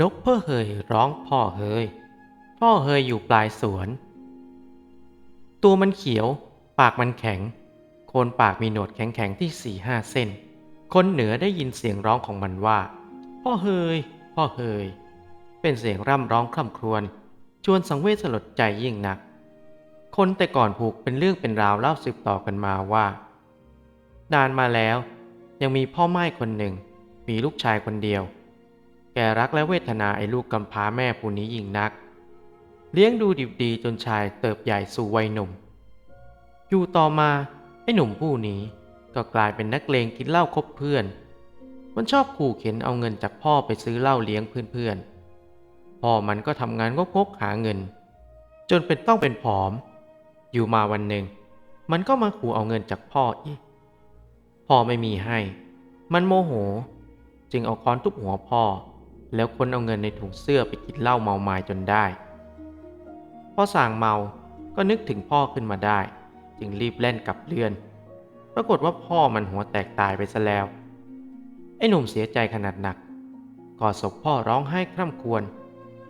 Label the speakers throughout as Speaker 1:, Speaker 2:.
Speaker 1: นกเพ่อเฮยร้องพ่อเฮย พ่อเฮยอยู่ปลายสวน ตัวมันเขียว ปากมันแข็ง โคนปากมีหนวดแข็งๆที่สี่ห้าเส้น คนเหนือได้ยินเสียงร้องของมันว่า พ่อเฮย พ่อเฮย เป็นเสียงร่ำร้องคร่ำครวญ ชวนสังเวชสลดใจยิ่งนัก คนแต่ก่อนผูกเป็นเรื่องเป็นราวเล่าสืบต่อกันมาว่านานมาแล้ว ยังมีพ่อไม้คนหนึ่ง มีลูกชายคนเดียว แกรักและเวทนาไอ้ลูกกำพร้าแม่ผู้นี้ยิ่งนัก เลี้ยงดูดิบดีจนชายเติบใหญ่สู่วัยหนุ่ม อยู่ต่อมาไอ้หนุ่มผู้นี้ก็กลายเป็นนักเลงกินเหล้าคบเพื่อน มันชอบขู่เข็นเอาเงินจากพ่อไปซื้อเหล้าเลี้ยงเพื่อนๆ พ่อมันก็ทำงานงกๆหาเงิน จนเป็นต้องเป็นผอม อยู่มาวันหนึ่ง มันก็มาขู่เอาเงินจากพ่ออีก พ่อไม่มีให้ มันโมโห จึงเอาค้อนทุบหัวพ่อ แล้วคนเอาเงินในถุงเสื้อไปกินเหล้าเมาไมาจนได้ พอส่างเมาก็นึกถึงพ่อขึ้นมาได้ จึงรีบเล่นกลับเรือน ปรากฏว่าพ่อมันหัวแตกตายไปซะแล้ว ไอ้หนุ่มเสียใจขนาดหนักกอดศพพ่อร้องไห้คร่ำครวญ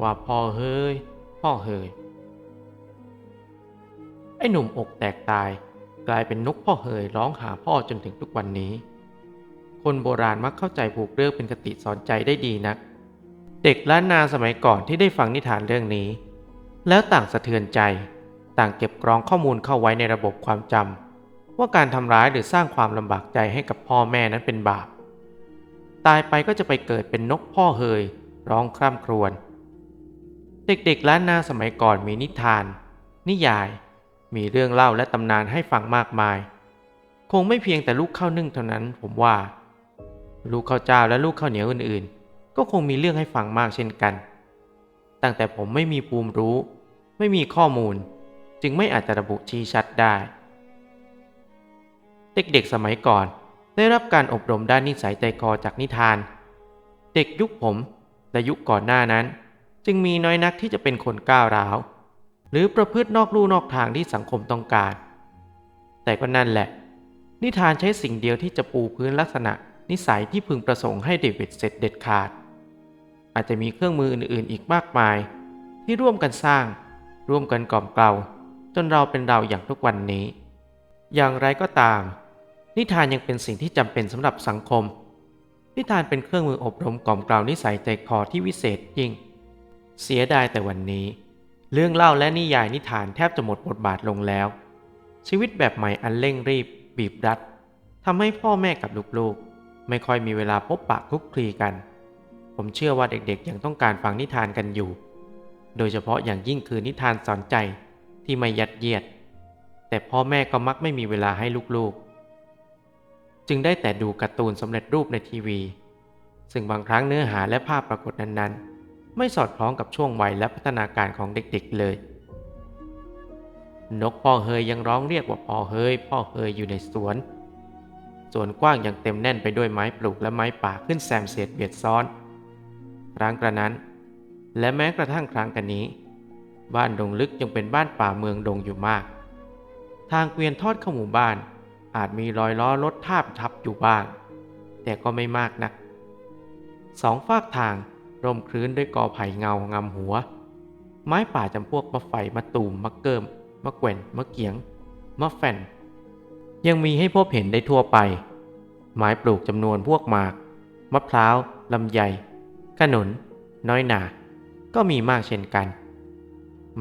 Speaker 1: ว่าพ่อเฮยพ่อเฮยไอ้หนุ่มอกแตกตายกลายเป็นนกพ่อเฮยร้องหาพ่อจนถึงทุกวันนี้ คนโบราณมักเข้าใจผูกเรื่องเป็นคติสอนใจได้ดีนัก เด็กล้านนาสมัยก่อนที่ได้ฟังนิทานเรื่องนี้ แล้วต่างสะเทือนใจ ต่างเก็บกรองข้อมูลเข้าไว้ในระบบความจำว่าการทำร้ายหรือสร้างความลำบากใจให้กับพ่อแม่นั้นเป็นบาป ตายไปก็จะไปเกิดเป็นนกพ่อเฮย ร้องคร่ำครวญเด็กๆล้านนาสมัยก่อนมีนิทาน นิยาย มีเรื่องเล่าและตำนานให้ฟังมากมาย คงไม่เพียงแต่ลูกข้าวนึ่งเท่านั้นผมว่า ลูกข้าวเจ้าและลูกข้าวเหนียวอื่นๆ ก็คงมีเรื่องให้ฟังมากเช่นกัน ตั้งแต่ผมไม่มีภูมิรู้ ไม่มีข้อมูล จึงไม่อาจจะระบุชี้ชัดได้ เด็กๆสมัยก่อนได้รับการอบรมด้านนิสัยใจคอจากนิทาน เด็กยุคผมและยุคก่อนหน้านั้น จึงมีน้อยนักที่จะเป็นคนก้าวร้าว หรือประพฤตินอกลู่นอกทางที่สังคมต้องการ แต่ก็นั่นแหละ นิทานใช้สิ่งเดียวที่จะปูพื้นลักษณะนิสัยที่พึงประสงค์ให้เด็กเบ็ดเสร็จเด็ดขาด อาจจะมีเครื่องมืออื่นๆ อีกมากมาย ที่ร่วมกันสร้าง ร่วมกันกล่อมเกลาจนเราเป็นเราอย่างทุกวันนี้ อย่างไรก็ตาม นิทานยังเป็นสิ่งที่จำเป็นสำหรับสังคม นิทานเป็นเครื่องมืออบรมกล่อมเกลานิสัยใจคอที่วิเศษยิ่ง เสียดายแต่วันนี้ เรื่องเล่าและนิยายนิทานแทบจะหมดบทบาทลงแล้ว ชีวิตแบบใหม่อันเร่งรีบ บีบรัดทำให้พ่อแม่กับลูกๆ ไม่ค่อยมีเวลาพบปะคลุกคลีกัน ผมเชื่อว่าเด็กๆ ยังต้องการฟังนิทานกันอยู่ โดยเฉพาะอย่างยิ่งคือนิทานสอนใจที่ไม่ยัดเยียด แต่พ่อแม่ก็มักไม่มีเวลาให้ลูกๆ จึงได้แต่ดูการ์ตูนสำเร็จรูปในทีวี ซึ่งบางครั้งเนื้อหาและภาพปรากฏนั้นๆ ไม่สอดคล้องกับช่วงวัยและพัฒนาการของเด็กๆเลย นกพ่อเฮยยังร้องเรียกว่าพ่อเฮยพ่อเฮยอยู่ในสวน สวนกว้างอย่างเต็มแน่นไปด้วยไม้ปลูกและไม้ป่าขึ้นแซมเสียดเบียดซ้อน ครั้งกระนั้น และแม้กระทั่งครั้งกันนี้ บ้านดงลึกยังเป็นบ้านป่าเมืองดงอยู่มาก ทางเกวียนทอดเข้าหมู่บ้าน อาจมีรอยล้อรถทาบทับอยู่บ้าง แต่ก็ไม่มากนักสองฝากทางร่มคลื้นด้วยกอไผ่เงางามหัว ไม้ป่าจำพวกมะไฟมะตูมมะเกิมมะแกว่นมะเกียงมะแฟนยังมีให้พบเห็นได้ทั่วไปไม้ปลูกจำนวนพวกหมาก มะพร้าว ลำไย ขนุน น้อยหนา ก็มีมากเช่นกัน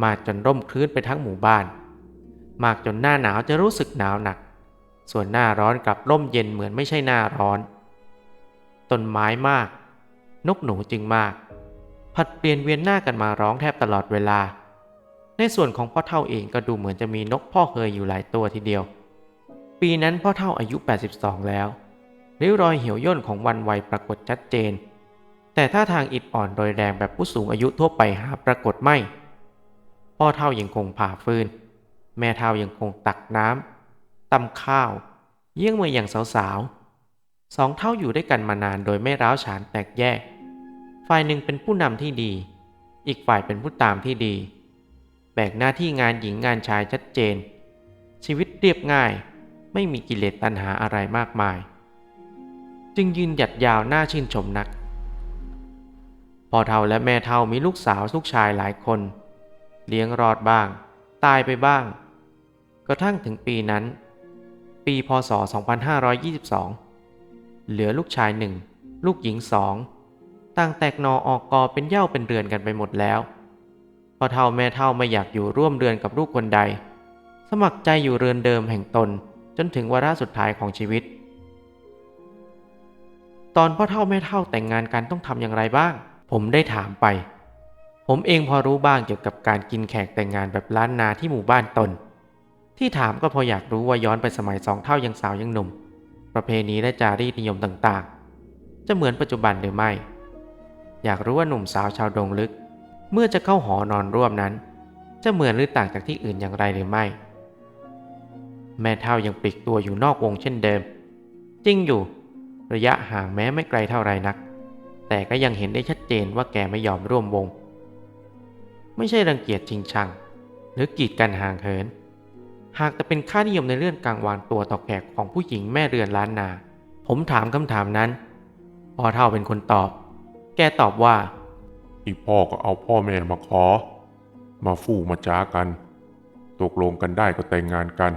Speaker 1: มากจนร่มคลื้นไปทั้งหมู่บ้าน มากจนหน้าหนาวจะรู้สึกหนาวหนัก ส่วนหน้าร้อนกลับร่มเย็นเหมือนไม่ใช่หน้าร้อน ต้นไม้มาก นกหนูจึงมาก ผัดเปลี่ยนเวียนหน้ากันมาร้องแทบตลอดเวลา ในส่วนของพ่อเท่าเองก็ดูเหมือนจะมีนกพ่อเคยอยู่หลายตัวทีเดียว ปีนั้นพ่อเท่าอายุ 82 แล้วริ้วรอยเหี่ยวย่นของวันวัยปรากฏชัดเจน แต่ท่าทางอิดอ่อนโดยแรงแบบผู้สูงอายุทั่วไปหาปรากฏไม่ พ่อเท่ายังคงผ่าฟืน แม่เท่ายังคงตักน้ำตำข้าว เยี่ยงเมื่ออย่างสาวๆสองเท่าอยู่ด้วยกันมานานโดยไม่ร้าวฉานแตกแยก ฝ่ายหนึ่งเป็นผู้นำที่ดี อีกฝ่ายเป็นผู้ตามที่ดี แบกหน้าที่งานหญิงงานชายชัดเจน ชีวิตเรียบง่าย ไม่มีกิเลสตัณหาอะไรมากมาย จึงยืนหยัดยาวหน้าชื่นชมนัก พ่อเท่าและแม่เท่ามีลูกสาวลูกชายหลายคน เลี้ยงรอดบ้าง ตายไปบ้าง กระทั่งถึงปีนั้น ปีพศ 2522 เหลือลูกชายหนึ่งลูกหญิงสองต่างแตกหนอออกกอเป็นเย้าเป็นเรือนกันไปหมดแล้วพ่อเท่าแม่เท่าไม่อยากอยู่ร่วมเรือนกับลูกคนใด สมัครใจอยู่เรือนเดิมแห่งตนจนถึงวาระสุดท้ายของชีวิต ตอนพ่อเท่าแม่เท่าแต่งงานกันต้องทำอย่างไรบ้าง ผมได้ถามไป ผมเองพอรู้บ้างเกี่ยวกับการกินแขกแต่งงานแบบล้านนาที่หมู่บ้านตน ที่ถามก็พออยากรู้ว่าย้อนไปสมัยสองเท่ายังสาวยังหนุ่ม ประเพณีและจารีตนิยมต่างๆ จะเหมือนปัจจุบันหรือไม่ อยากรู้ว่าหนุ่มสาวชาวดงลึก เมื่อจะเข้าหอนอนร่วมนั้น จะเหมือนหรือต่างจากที่อื่นอย่างไรหรือไม่ แม่เท่ายังปลีกตัวอยู่นอกวงเช่นเดิม จริงอยู่ ระยะห่างแม้ไม่ไกลเท่าไรนัก แต่ก็ยังเห็นได้ชัดเจนว่าแกไม่ยอมร่วมวง ไม่ใช่รังเกียจจริงชัง หรือกีดกันห่างเหิน หากแต่เป็นค่านิยมในเรื่องการวางตัวต่อแขกของผู้หญิงแม่เรือนล้านนา ผมถามคำถามนั้นพ่อเท่าเป็นคนตอบ แกตอบว่า
Speaker 2: อีพ่อก็เอาพ่อแม่มาขอ มาฟู่มาจ้ากัน ตกลงกันได้ก็แต่งงานกัน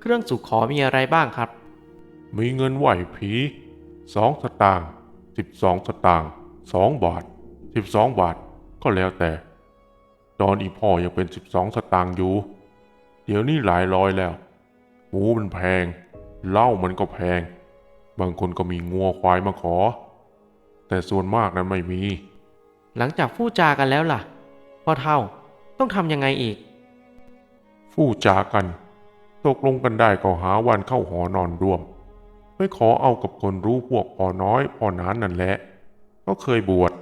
Speaker 1: เครื่องสู่ขอมีอะไรบ้างครับ
Speaker 2: มีเงินไหวผีสองสตางค์ สิบสองสตางค์สองบาทสิบสองบาทก็แล้วแต่ ตอนอีพ่อยังเป็นสิบสองสตางค์อยู่ เดี๋ยวนี้หลายร้อยแล้ว หมูมันแพง เหล้ามันก็แพง บางคนก็มีงัวควายมาขอ แต่ส่วนมากนั้นไม่มี
Speaker 1: หลังจากพูดจากันแล้วล่ะ พ่อเท่าต้องทำยังไงอีก
Speaker 2: ฟู่จากัน ตกลงกันได้ก็หาวันเข้าหอนอนร่วม ไม่ขอเอากับคนรู้พวกพอน้อยพอนานนั่นแหละ ก็เคยบวช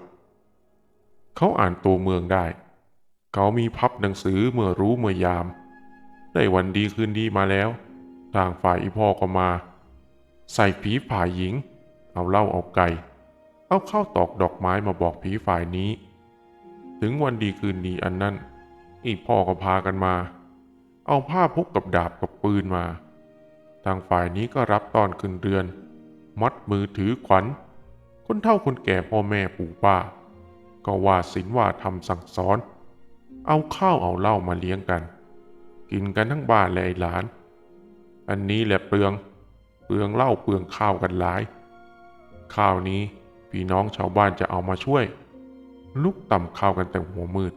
Speaker 2: เขาอ่านตัวเมืองได้ เขามีพับหนังสือเมื่อรู้เมื่อยาม ได้วันดีคืนดีมาแล้วทางฝ่ายอีพ่อก็มา ใส่ผีฝ่ายหญิง เอาเหล้าเอาไก่ เอาข้าวตอกดอกไม้มาบอกผีฝ่ายนี้ ถึงวันดีคืนดีอันนั้น อีพ่อก็พากันมา เอาผ้าพุกกับดาบกับปืนมา ทางฝ่ายนี้ก็รับตอนขึ้นเรือน มัดมือถือขวัญ คนเฒ่าคนแก่พ่อแม่ปู่ป้า ก็ว่าศีลว่าทำสั่งสอน เอาข้าวเอาเหล้ามาเลี้ยงกัน กินกันทั้งบ้านและไอ้หลาน อันนี้แหละเปลือง เปลืองเหล้าเปลืองข้าวกันหลาย ข้าวนี้พี่น้องชาวบ้านจะเอามาช่วย ลุกต่ำข้าวกันแต่หัวมืด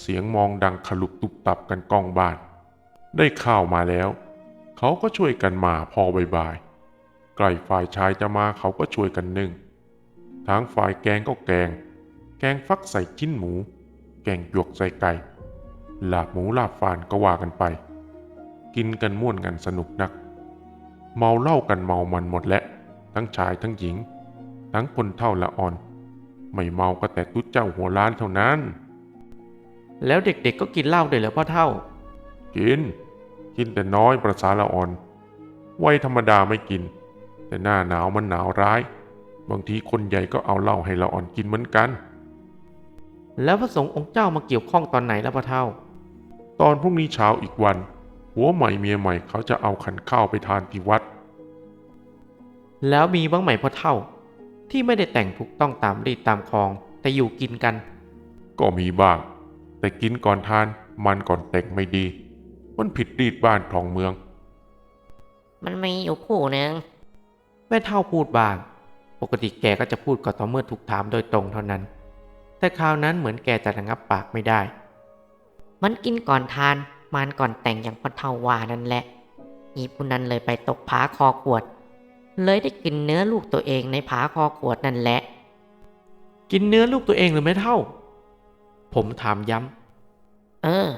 Speaker 2: เสียงมองดังขลุกตุบตับกันก้องบ้าน ได้ข้าวมาแล้ว เขาก็ช่วยกันมาพอบ่ายๆไก่ฝ่ายชายจะมาเขาก็ช่วยกันนึ่งทางฝ่ายแกงก็แกง แกงฟักใส่ชิ้นหมู แกงหยวกใส่ไก่ลาบหมูลาบฟานก็ว่ากันไป กินกันม่วนกันสนุกนัก เมาเหล้ากันเมามันหมดและทั้งชายทั้งหญิง ทั้งคนเท่าละอ่อน ไม่เมาก็แต่ตุ๊ดเจ้าหัวล้านเท่านั้น
Speaker 1: แล้วเด็กๆก็กินเหล้าด้วยเหรอพ่อเท่า
Speaker 2: กิน กินแต่น้อยประสาละอ่อน วัยธรรมดาไม่กิน แต่หน้าหนาวมันหนาวร้าย บางทีคนใหญ่ก็เอาเหล้าให้ละอ่อนกินเหมือนกัน
Speaker 1: แล้วพระสงฆ์องค์เจ้ามาเกี่ยวข้องตอนไหนแล้วพ่อเท่า
Speaker 2: ตอนพรุ่งนี้เช้าอีกวัน หัวใหม่เมียใหม่เขาจะเอาขันข้าวไปทานที่วัด
Speaker 1: แล้วมีบ้างไหมพ่อเท่า ที่ไม่ได้แต่งถูกต้องตามรีดตามคลอง แต่อยู่กินกัน
Speaker 2: ก็มีบ้าง แต่กินก่อนทานมันก่อนแต่งไม่ดี มันผิดรีดบ้านทองเมือง
Speaker 3: มันมีอยู่คู่หนึ่ง
Speaker 1: แม่เท่าพูดบ้าง ปกติแกก็จะพูดก็ต่อเมื่อถูกถามโดยตรงเท่านั้น แต่คราวนั้นเหมือนแกจะระงับปากไม่ได้
Speaker 3: มันกินก่อนทานมันก่อนแต่งอย่างพ่อเท่าว่านั่นแหละอีผู้นั้นเลยไปตกผาคอขวด เลยได้กินเนื้อลูกตัวเองในผาคอขวดนั่นแหละ
Speaker 1: กินเนื้อลูกตัวเองหรือไม่เท่า ผมถามย้
Speaker 3: เออ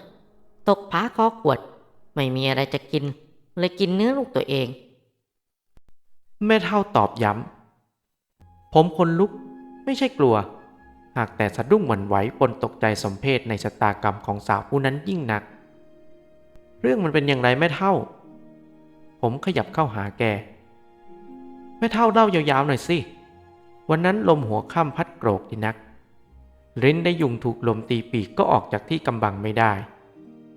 Speaker 3: ตกผาคอขวด ไม่มีอะไรจะกิน เลยกินเนื้อลูกตัวเอง
Speaker 1: แม่เท่าตอบย้ำ ผมคนลุกไม่ใช่กลัว หากแต่สะดุ้งหวั่นไหวปนตกใจสมเพศในชะตากรรมของสาวผู้นั้นยิ่งหนัก เรื่องมันเป็นอย่างไรแม่เท่า ผมขยับเข้าหาแก แม่เท่าเล่ายาวๆหน่อยสิ วันนั้นลมหัวค่ำพัดโกรกดีนักลิ้นได้ยุงถูกลมตีปีกก็ออกจากที่กำบังไม่ได้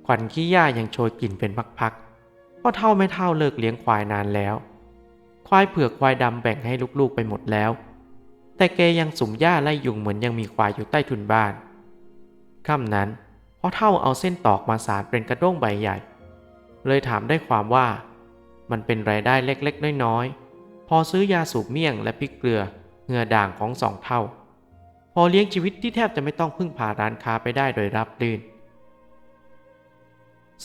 Speaker 1: ขวัญขี้ย่ายังโชยกลิ่นเป็นพักๆพ่อเท่าไม่เท่าเลิกเลี้ยงควายนานแล้ว ควายเผือกควายดำแบ่งให้ลูกๆไปหมดแล้ว แต่แกยังสุ่มหญ้าไล่ยุงเหมือนยังมีควายอยู่ใต้ทุนบ้านค่ำนั้นพ่อเท่าเอาเส้นตอกมาสารเป็นกระด้งใบใหญ่ เลยถามได้ความว่า มันเป็นรายได้เล็กๆน้อยๆพอซื้อยาสูบเมี่ยงและพริกเกลือเหงื่อด่างของสองเท่า พอเลี้ยงชีวิตที่แทบจะไม่ต้องพึ่งพาร้านค้าไปได้โดยรับรื่น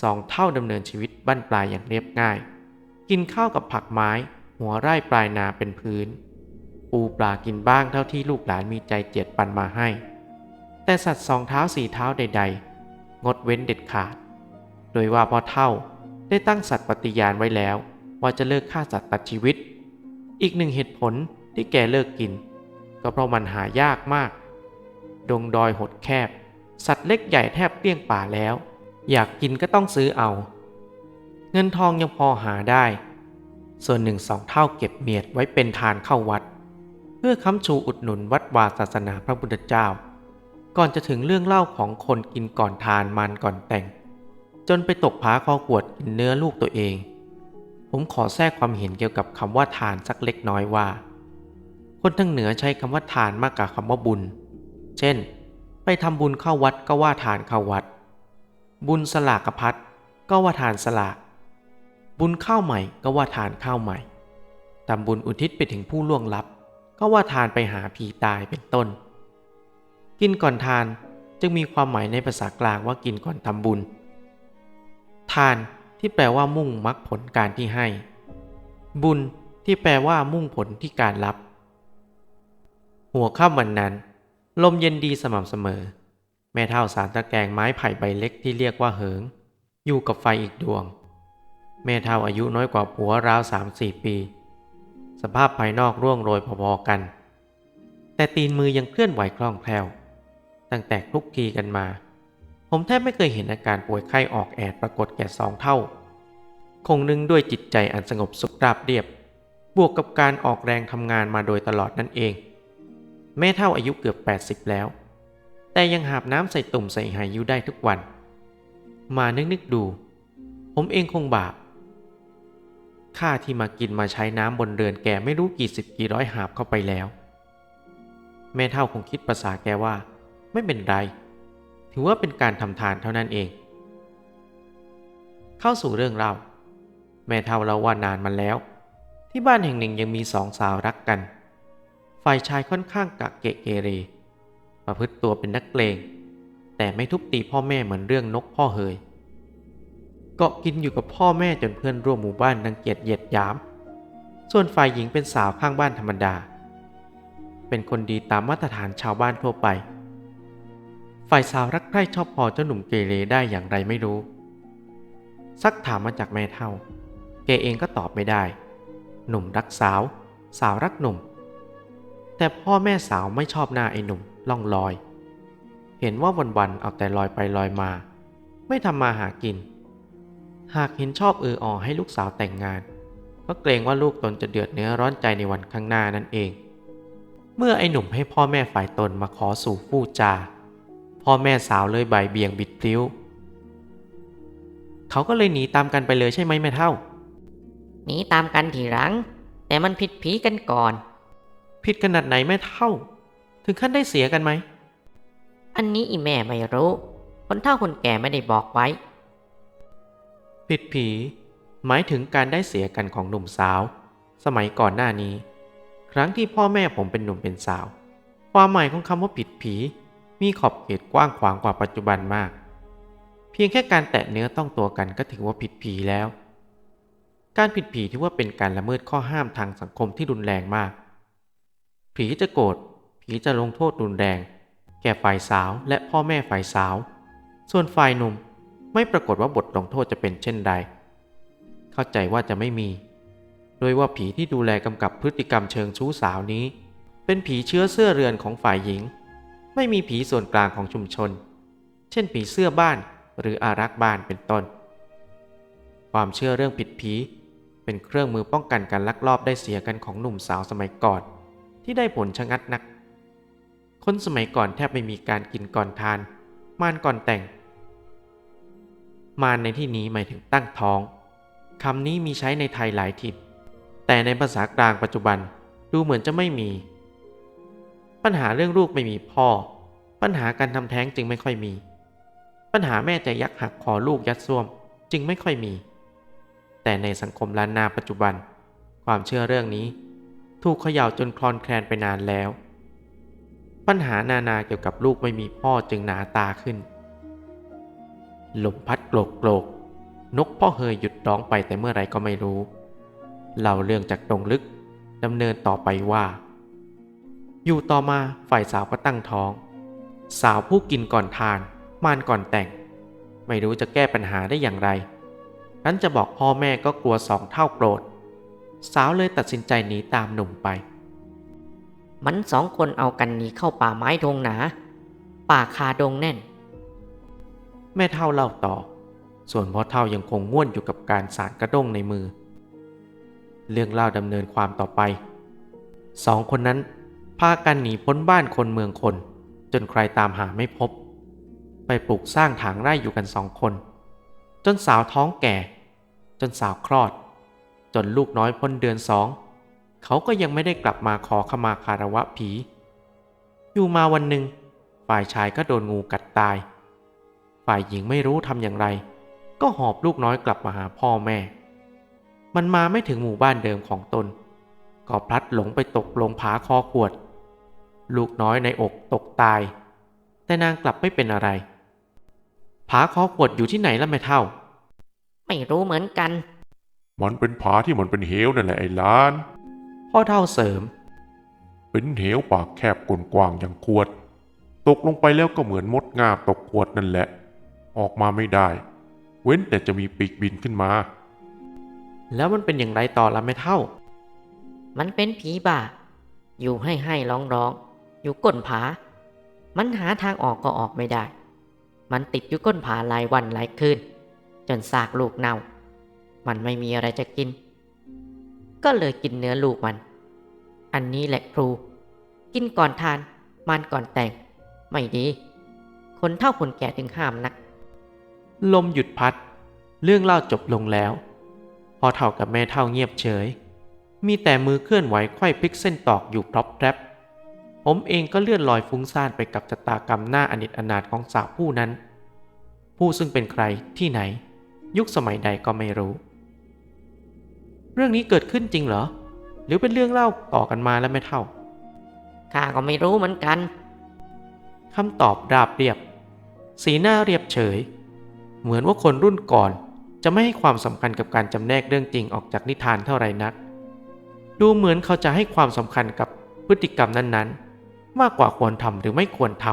Speaker 1: สองเท่าดำเนินชีวิตบั้นปลายอย่างเรียบง่าย กินข้าวกับผักไม้ หัวไร่ปลายนาเป็นพื้น ปูปลากินบ้างเท่าที่ลูกหลานมีใจเจียดปันมาให้ แต่สัตว์สองเท้าสี่เท้าใด ๆ งดเว้นเด็ดขาด โดยว่าพ่อเท่าได้ตั้งสัตว์ปฏิญาณไว้แล้ว ว่าจะเลิกฆ่าสัตว์ตัดชีวิต อีกหนึ่งเหตุผลที่แกเลิกกิน ก็เพราะมันหายากมาก ดงดอยหดแคบ สัตว์เล็กใหญ่แทบเกลี้ยงป่าแล้ว อยากกินก็ต้องซื้อเอา เงินทองยังพอหาได้ ส่วนหนึ่งสองเท่าเก็บเมียดไว้เป็นทานเข้าวัด เพื่อค้ำชูอุดหนุนวัดวาศาสนาพระพุทธเจ้า ก่อนจะถึงเรื่องเล่าของคนกินก่อนทานมันก่อนแต่ง จนไปตกผาคอกวดกินเนื้อลูกตัวเอง ผมขอแทรกความเห็นเกี่ยวกับคำว่าทานสักเล็กน้อยว่า คนทางเหนือใช้คำว่าทานมากกว่าคำว่าบุญ เช่น ไปทำบุญเข้าวัดก็ว่าทานเข้าวัด บุญสลากพัดก็ว่าทานสลาก บุญข้าวใหม่ก็ว่าทานข้าวใหม่ทำบุญอุทิศไปถึงผู้ล่วงลับ ก็ว่าทานไปหาผีตายเป็นต้น กินก่อนทานจึงมีความหมายในภาษากลางว่ากินก่อนทำบุญ ทานที่แปลว่ามุ่งมักผลการที่ให้ บุญที่แปลว่ามุ่งผลที่การรับ หัวค่ำวันนั้น ลมเย็นดีสม่ำเสมอ แม่เท่าสารตะแกรงไม้ไผ่ใบเล็กที่เรียกว่าเหิง อยู่กับไฟอีกดวง แม่เท่าอายุน้อยกว่าผัวราวสามสี่ปี สภาพภายนอกร่วงโรยพอๆกัน แต่ตีนมือยังเคลื่อนไหวคล่องแคล่ว ตั้งแต่คลุกคลีกันมา ผมแทบไม่เคยเห็นอาการป่วยไข้ออกแอดปรากฏแก่สองเท่า คงนึงด้วยจิตใจอันสงบสุขราบเรียบ บวกกับการออกแรงทำงานมาโดยตลอดนั่นเอง แม่เท่าอายุเกือบ 80 แล้ว แต่ยังหาบน้ำใส่ตุ่มใส่หายอยู่ได้ทุกวัน มานึกนึกดู ผมเองคงบาปข้าที่มากินมาใช้น้ำบนเรือนแกไม่รู้กี่สิบกี่ร้อยหาบเข้าไปแล้ว แม่เท่าคงคิดภาษาแกว่า ไม่เป็นไร ถือว่าเป็นการทำทานเท่านั้นเอง เข้าสู่เรื่องเล่าแม่เท่าเล่าว่านานมาแล้ว ที่บ้านแห่งหนึ่งยังมีสองสาวรักกัน ฝ่ายชายค่อนข้างกะเกะเกเร ประพฤติตัวเป็นนักเลง แต่ไม่ทุบตีพ่อแม่เหมือนเรื่องนกพ่อเฮยเกาะกินอยู่กับพ่อแม่จนเพื่อนร่วมหมู่บ้านรังเกียจเหยียดยาม ส่วนฝ่ายหญิงเป็นสาวข้างบ้านธรรมดา เป็นคนดีตามมาตรฐานชาวบ้านทั่วไป ฝ่ายสาวรักใคร่ชอบพอเจ้าหนุ่มเกเรได้อย่างไรไม่รู้ ซักถามมาจากแม่เท่าแกเองก็ตอบไม่ได้ หนุ่มรักสาว สาวรักหนุ่ม แต่พ่อแม่สาวไม่ชอบหน้าไอ้หนุ่ม ล่องลอย เห็นว่าวันๆเอาแต่ลอยไปลอยมา ไม่ทำมาหากิน หากเห็นชอบเออออให้ลูกสาวแต่งงาน ก็เกรงว่าลูกตนจะเดือดเนื้อร้อนใจในวันข้างหน้านั่นเอง เมื่อไอ้หนุ่มให้พ่อแม่ฝ่ายตนมาขอสู่ฟู่จา พ่อแม่สาวเลยใบายเบี่ยงบิดพลิ้ว เขาก็เลยหนีตามกันไปเลยใช่ไหมแม่เท่า
Speaker 3: หนีตามกันทีหลัง แต่มันผิดผีกันก่อน
Speaker 1: ผิดขนาดไหนแม่เท่า ถึงขั้นได้เสียกันไหม
Speaker 3: อันนี้อีแม่ไม่รู้ คนเฒ่าคนแก่ไม่ได้บอกไว้
Speaker 1: ผิดผี หมายถึงการได้เสียกันของหนุ่มสาว สมัยก่อนหน้านี้ ครั้งที่พ่อแม่ผมเป็นหนุ่มเป็นสาว ความหมายของคำว่าผิดผี มีขอบเขตกว้างขวางกว่าปัจจุบันมาก เพียงแค่การแตะเนื้อต้องตัวกันก็ถือว่าผิดผีแล้ว การผิดผีถือว่าเป็นการละเมิดข้อห้ามทางสังคมที่รุนแรงมาก ผีจะโกรธีจะลงโทษรุนแรง แก่ฝ่ายสาวและพ่อแม่ฝ่ายสาว ส่วนฝ่ายหนุ่มไม่ปรากฏว่าบทลงโทษจะเป็นเช่นใด เข้าใจว่าจะไม่มี โดยว่าผีที่ดูแลกำกับพฤติกรรมเชิงชู้สาวนี้ เป็นผีเชื้อเสื้อเรือนของฝ่ายหญิง ไม่มีผีส่วนกลางของชุมชน เช่นผีเสื้อบ้านหรืออารักบ้านเป็นต้น ความเชื่อเรื่องผิดผีเป็นเครื่องมือป้องกันการลักลอบได้เสียกันของหนุ่มสาวสมัยก่อน ที่ได้ผลชะงัดนัก คนสมัยก่อนแทบไม่มีการกินก่อนทาน มานก่อนแต่ง มารในที่นี้หมายถึงตั้งท้องคำนี้มีใช้ในไทยหลายถิ่นแต่ในภาษากลางปัจจุบันดูเหมือนจะไม่มี ปัญหาเรื่องลูกไม่มีพ่อ ปัญหาการทำแท้งจึงไม่ค่อยมี ปัญหาแม่จะยักหักคอลูกยัดซ่วมจึงไม่ค่อยมี แต่ในสังคมล้านนาปัจจุบัน ความเชื่อเรื่องนี้ ถูกเขย่าจนคลอนแคลนไปนานแล้ว ปัญหานานาเกี่ยวกับลูกไม่มีพ่อจึงหนาตาขึ้น ลมพัดโกรกโกรกนกพ่อเฮยหยุดร้องไปแต่เมื่อไรก็ไม่รู้เล่าเรื่องจากตรงลึกดำเนินต่อไปว่า อยู่ต่อมาฝ่ายสาวก็ตั้งท้อง สาวผู้กินก่อนทาน มานก่อนแต่ง ไม่รู้จะแก้ปัญหาได้อย่างไรนั้นจะบอกพ่อแม่ก็กลัวสองเท่าโกรธ สาวเลยตัดสินใจหนีตามหนุ่มไป
Speaker 3: มันสองคนเอากันหนีเข้าป่าไม้ดงหนา ป่าคาดงแน่น
Speaker 1: แม่เท่าเล่าต่อ ส่วนพ่อเท่ายังคงง่วนอยู่กับการสารกระด้งในมือ เรื่องเล่าดำเนินความต่อไปสองคนนั้นพากันหนีพ้นบ้านคนเมืองคน จนใครตามหาไม่พบ ไปปลูกสร้างถางไร่อยู่กันสองคน จนสาวท้องแก่ จนสาวคลอด จนลูกน้อยพ้นเดือนสอง เขาก็ยังไม่ได้กลับมาขอขมาคารวะผี อยู่มาวันหนึ่งฝ่ายชายก็โดนงูกัดตาย ฝ่ายหญิงไม่รู้ทำอย่างไร ก็หอบลูกน้อยกลับมาหาพ่อแม่ มันมาไม่ถึงหมู่บ้านเดิมของตน ก็พลัดหลงไปตกลงผาคอขวด ลูกน้อยในอกตกตาย แต่นางกลับไม่เป็นอะไร ผาคอขวดอยู่ที่ไหนล่ะแม่เท่า
Speaker 3: ไม่รู้เหมือนกัน
Speaker 2: มันเป็นผาที่มันเป็นเหวนั่นแหละไอ้หล้าน
Speaker 1: พ่อเท่าเสริม
Speaker 2: เป็นเหวปากแคบกกว้างอย่างขวด ตกลงไปแล้วก็เหมือนมดงาบตกขวดนั่นแหละ ออกมาไม่ได้ เว้นแต่จะมีปีกบินขึ้นมา
Speaker 1: แล้วมันเป็นอย่างไรต่อล่ะแม่เท่า
Speaker 3: มันเป็นผีบ้าอยู่ให้ให้ร้องร้องๆอยู่ก้นผา มันหาทางออกก็ออกไม่ได้ มันติดอยู่ก้นผาหลายวันหลายคืนจนซากลูกเน่า มันไม่มีอะไรจะกิน ก็เลยกินเนื้อลูกมัน อันนี้แหละครู กินก่อนทานมันก่อนแต่ง ไม่ดี คนเท่าคนแก่ถึงห้ามนัก
Speaker 1: ลมหยุดพัด เรื่องเล่าจบลงแล้วพอเท่ากับแม่เท่าเงียบเฉย มีแต่มือเคลื่อนไหวไขว้พลิกเส้นตอกอยู่พร็อพแรบผมเองก็เลื่อนลอยฟุ้งซ่านไปกับชะตากรรมหน้าอนิจอนาถของสาวผู้นั้น ผู้ซึ่งเป็นใครที่ไหน ยุคสมัยใดก็ไม่รู้ เรื่องนี้เกิดขึ้นจริงเหรอ หรือเป็นเรื่องเล่าต่อกันมาแล้วไม่เท่า
Speaker 3: ข้าก็ไม่รู้เหมือนกัน
Speaker 1: คำตอบราบเรียบ สีหน้าเรียบเฉย เหมือนว่าคนรุ่นก่อนจะไม่ให้ความสำคัญกับการจำแนกเรื่องจริงออกจากนิทานเท่าไหร่นัก ดูเหมือนเขาจะให้ความสำคัญกับพฤติกรรมนั้นๆ มากกว่าควรทำหรือไม่ควรท